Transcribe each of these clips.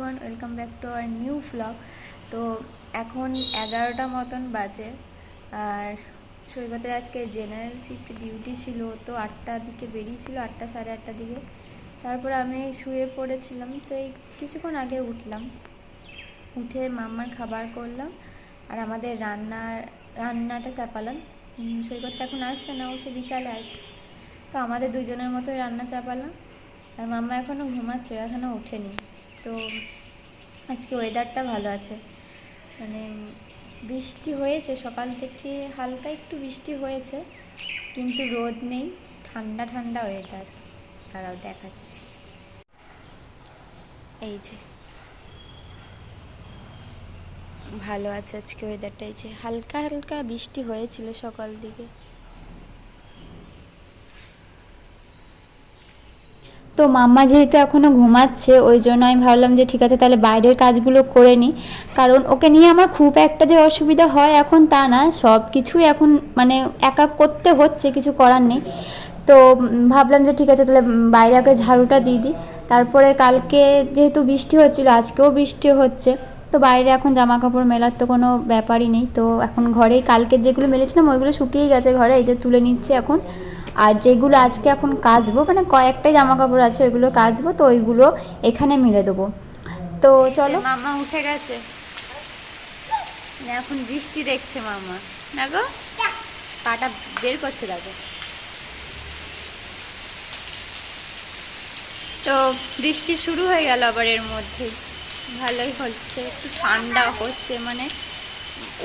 Everyone welcome back to our new blog তো এখন এগারোটা মতন বাজে, আর সৈকতের আজকে জেনারেল শিফট ডিউটি ছিল, তো আটটার দিকে বেরিয়েছিল, আটটা সাড়ে আটটার দিকে। তারপর আমি শুয়ে পড়েছিলাম, তো এই কিছুক্ষণ আগে উঠলাম। উঠে মাম্মার খাবার করলাম, আর আমাদের রান্নার, রান্নাটা চাপালাম। সৈকত তো এখন আসবে না, ও সে বিকালে আসবে। তো আমাদের দুজনের মতোই রান্না চাপালাম, আর মাম্মা এখনও ঘুমাচ্ছে এখনও ওঠেনি। তো আজকে ওয়েদারটা ভালো আছে। মানে বৃষ্টি হয়েছে, সকাল থেকে হালকা একটু বৃষ্টি হয়েছে, কিন্তু রোদ নেই, ঠান্ডা ঠান্ডা ওয়েদার তারাও দেখাচ্ছে। এই যে। ভালো আছে আজকে ওয়েদারটা এই যে হালকা হালকা বৃষ্টি হয়েছিল সকাল দিকে। তো মাম্মা যেহেতু এখনও ঘুমাচ্ছে, ওই জন্য আমি ভাবলাম যে ঠিক আছে, তাহলে বাইরের কাজগুলো করে নিই কারণ ওকে নিয়ে আমার খুব একটা যে অসুবিধা হয় এখন তা না, সব কিছুই এখন মানে একা করতে হচ্ছে, কিছু করার নেই। তো ভাবলাম যে ঠিক আছে, তাহলে বাইরে আগে ঝাড়ুটা দিয়ে দিই। তারপরে কালকে যেহেতু বৃষ্টি হচ্ছিল, আজকেও বৃষ্টি হচ্ছে, তো বাইরে এখন জামা কাপড় মেলার তো কোনো ব্যাপারই নেই। তো এখন ঘরেই কালকে যেগুলো মেলেছিলাম, ওইগুলো শুকিয়ে গেছে ঘরে, এই যে তুলে নিচ্ছে এখন। আর যেগুলো আজকে এখন কাচবো মানে কয়েকটাই জামা কাপড় আছে, ওইগুলো কাচবো, তো ওইগুলো এখানে মিলে দেবো। তো চলো। মামা উঠে গেছে। এখন বৃষ্টি দেখছে মামা। গো? পাটা বের করছে, দেখো। তো বৃষ্টি শুরু হয়ে গেল আবার এর মধ্যে। ভালোই হচ্ছে, একটু ঠান্ডা হচ্ছে মানে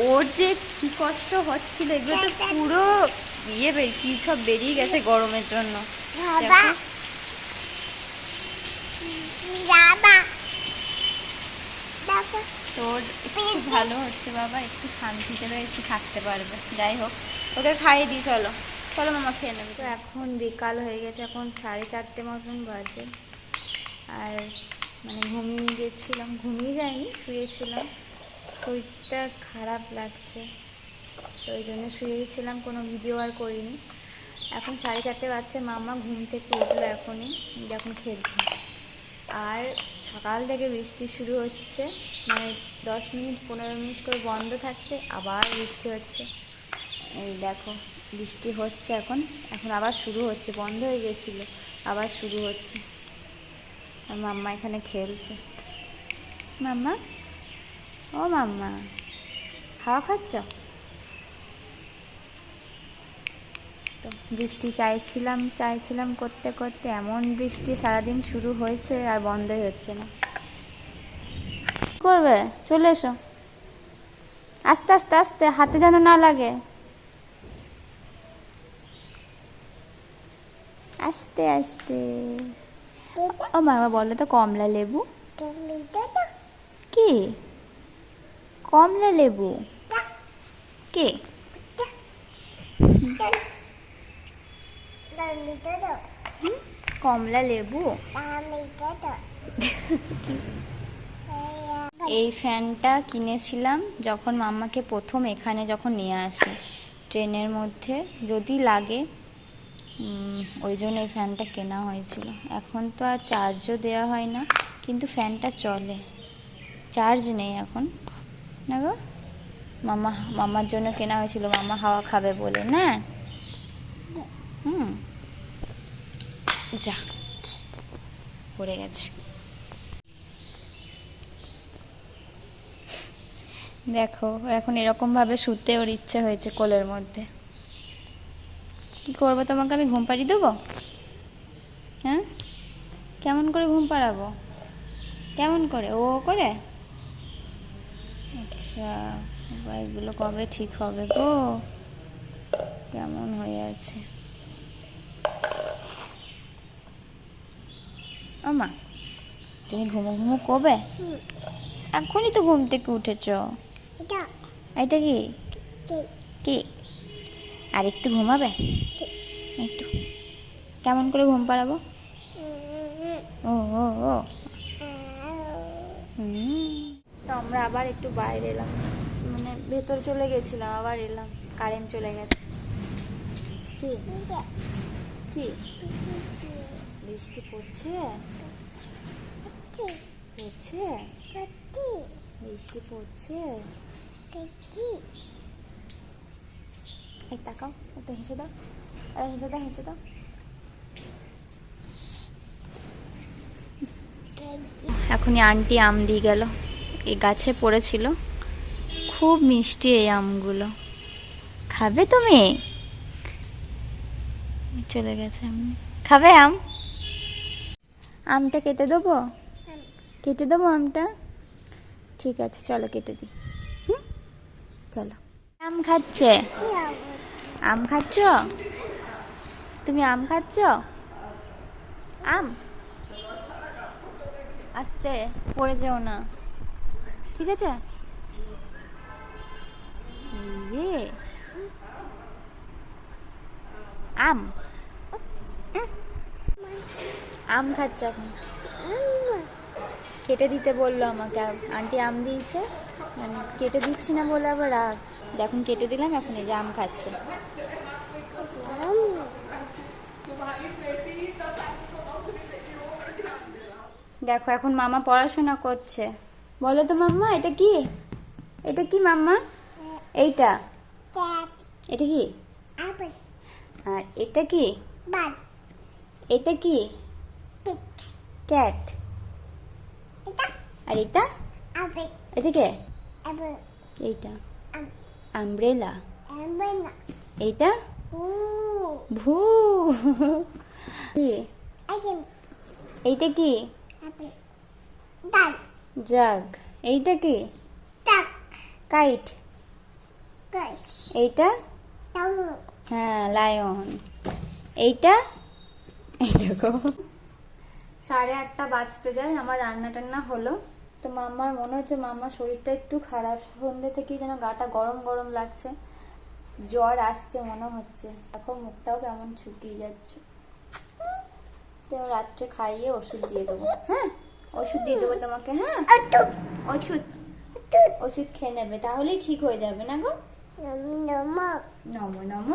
ওর যে কি কষ্ট হচ্ছিল, এগুলো তো পুরো ইয়ে কি সব বেরিয়ে গেছে গরমের জন্য? তোর একটু ভালো হচ্ছে বাবা একটু শান্তিতে একটু থাকতে পারবে। যাই হোক ওকে খাইয়ে দিই চলো। চলো মামা খেয়ে নেবে। তো এখন বিকাল হয়ে গেছে এখন সাড়ে চারটে মতন বাজে। আর মানে ঘুমিয়ে গেছিলাম ঘুমিয়ে যাইনি শুয়েছিলাম। শরীরটা খারাপ লাগছে। তো ওই জন্য শুয়ে গেছিলাম কোনো ভিডিও আর করিনি। এখন সাড়ে চারটে বাজছে মামা ঘুম থেকে উঠল এখনই যখন খেলছে। আর সকাল থেকে বৃষ্টি শুরু হচ্ছে মানে দশ মিনিট, পনেরো মিনিট করে বন্ধ থাকছে, আবার বৃষ্টি হচ্ছে। এই দেখো, বৃষ্টি হচ্ছে এখন এখন আবার শুরু হচ্ছে, বন্ধ হয়ে গেছিল, আবার শুরু হচ্ছে। আর মাম্মা এখানে খেলছে। মাম্মা? ও মাম্মা খাওয়া খাচ্ছ? তো বৃষ্টি চাইছিলাম চাইছিলাম করতে করতে এমন বৃষ্টি সারাদিন শুরু হয়েছে আর বন্ধই হচ্ছে না। করবে? চলে এসো। আস্তে আস্তে আস্তে হাতে যেন না লাগে। আস্তে আস্তে। ও মামা বলো তো কমলা লেবু। কি? কমলা লেবু? কে? কমলা লেবু? এই ফ্যানটা কিনেছিলাম যখন মাম্মাকে প্রথম এখানে যখন নিয়ে আসি। ট্রেনের মধ্যে যদি লাগে ওই জন্য এই ফ্যানটা কেনা হয়েছিল। এখন তো আর চার্জও দেওয়া হয় না কিন্তু ফ্যানটা চলে। চার্জ নেই এখন। না গো? মামা মামার জন্য কেনা হয়েছিল। মামা হাওয়া খাবে বলে না? হুম। যা। পড়ে গেছে। দেখো, এখন এরকমভাবে শুতে ওর ইচ্ছে হয়েছে কোলের মধ্যে। কি করব তোমাকে, আমি ঘুম পাড়িয়ে দেবো? হ্যাঁ? কেমন করে ঘুম পাড়াবো? কেমন করে? ও করে? আচ্ছা এগুলো কবে ঠিক হবে গো? কেমন হয়ে আছে? আমা তুমি ঘুমো ঘুমো কবে? এখনই তো ঘুম থেকে উঠেছ। এটা কি? কি? আর একটু ঘুমাবে? একটু। কেমন করে ঘুম পাড়াবো? ও ও ও। তো আমরা আবার একটু বাইরে এলাম। মানে ভেতর চলে গেছিলাম আবার এলাম। কারেন্ট চলে গেছে। কি? কি? বৃষ্টি পড়ছে। পড়ছে? বৃষ্টি পড়ছে? এই তাকাও একটু হেসে দাও। আরে হেসে দাও হেসে দাও। এখনই আন্টি আম দিয়ে গেল। এই গাছে পড়েছিল। খুব মিষ্টি এই আমগুলো। খাবে তুমি? চলে গেছে আমি খাবে আম? আমটা কেটে দেবো? কেটে দেবো আমটা? ঠিক আছে, চলো কেটে দিই। হুম? চলো। আম খাচ্ছে? আম খাচ্ছ? তুমি আম খাচ্ছ? আম? আস্তে, পড়ে যেও না। ঠিক আছে? এই আম। আম খাচ্ছে এখন। কেটে দিতে বলল আমাকে। আন্টি আম দিয়েছে। আমি কেটে দিচ্ছি না বলে আবার রাগ এখন কেটে দিলাম এখন এই যে আম খাচ্ছে। দেখো এখন মামা পড়াশোনা করছে। বলো তো মাম্মা এটা কি? এটা কি মাম্মা? এইটা। এটা কি? আর এটা কি? এটা কি? ক্যাট। আর এটা? এটা কে? এইটা। আমব্রেলা। এইটা? ভু। কি? এইটা কি? জাগ। এইটা কি? কাইট। এইটা? হ্যাঁ লায়ন। এইটা? এই দেখো। সাড়ে আটটা বাজতে যায়, আমার রান্না টান্না হলো। তো মাম্মার মনে হচ্ছে মাম্মার শরীরটা একটু খারাপ। সন্ধ্যে থেকেই যেন গাটা গরম গরম লাগছে। জ্বর আসছে মনে হচ্ছে। এখন মুখটাও কেমন শুকিয়ে যাচ্ছে। তো রাত্রে খাইয়ে ওষুধ দিয়ে দেবো। হ্যাঁ? ওষুধ দিয়ে দেবো তোমাকে হ্যাঁ? ওষুধ। ওষুধ খেয়ে নেবে, তাহলেই ঠিক হয়ে যাবে না গো? নম নম।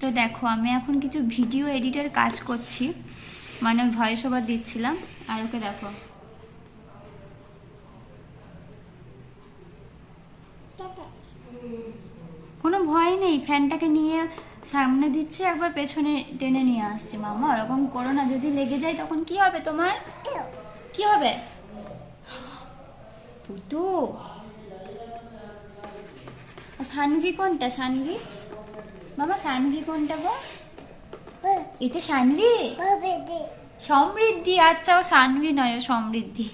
তো দেখো, আমি এখন কিছু ভিডিও এডিটের কাজ করছি। মানে ভয়েস ওভার দিচ্ছিলাম। আর ওকে দেখো। কোনো ভয় নেই, ফ্যানটাকে নিয়ে সামনে দিচ্ছে, একবার পেছনে টেনে নিয়ে আসছে মামা। ওরকম করো না, যদি লেগে যায় তখন কি হবে তোমার? কি হবে? পুতু। সানভি কোনটা, সানভি? মামা, সানভি কোনটা গো? এতে সানভি সমৃদ্ধি আচ্ছা ও সানভি নয় ও সমৃদ্ধি।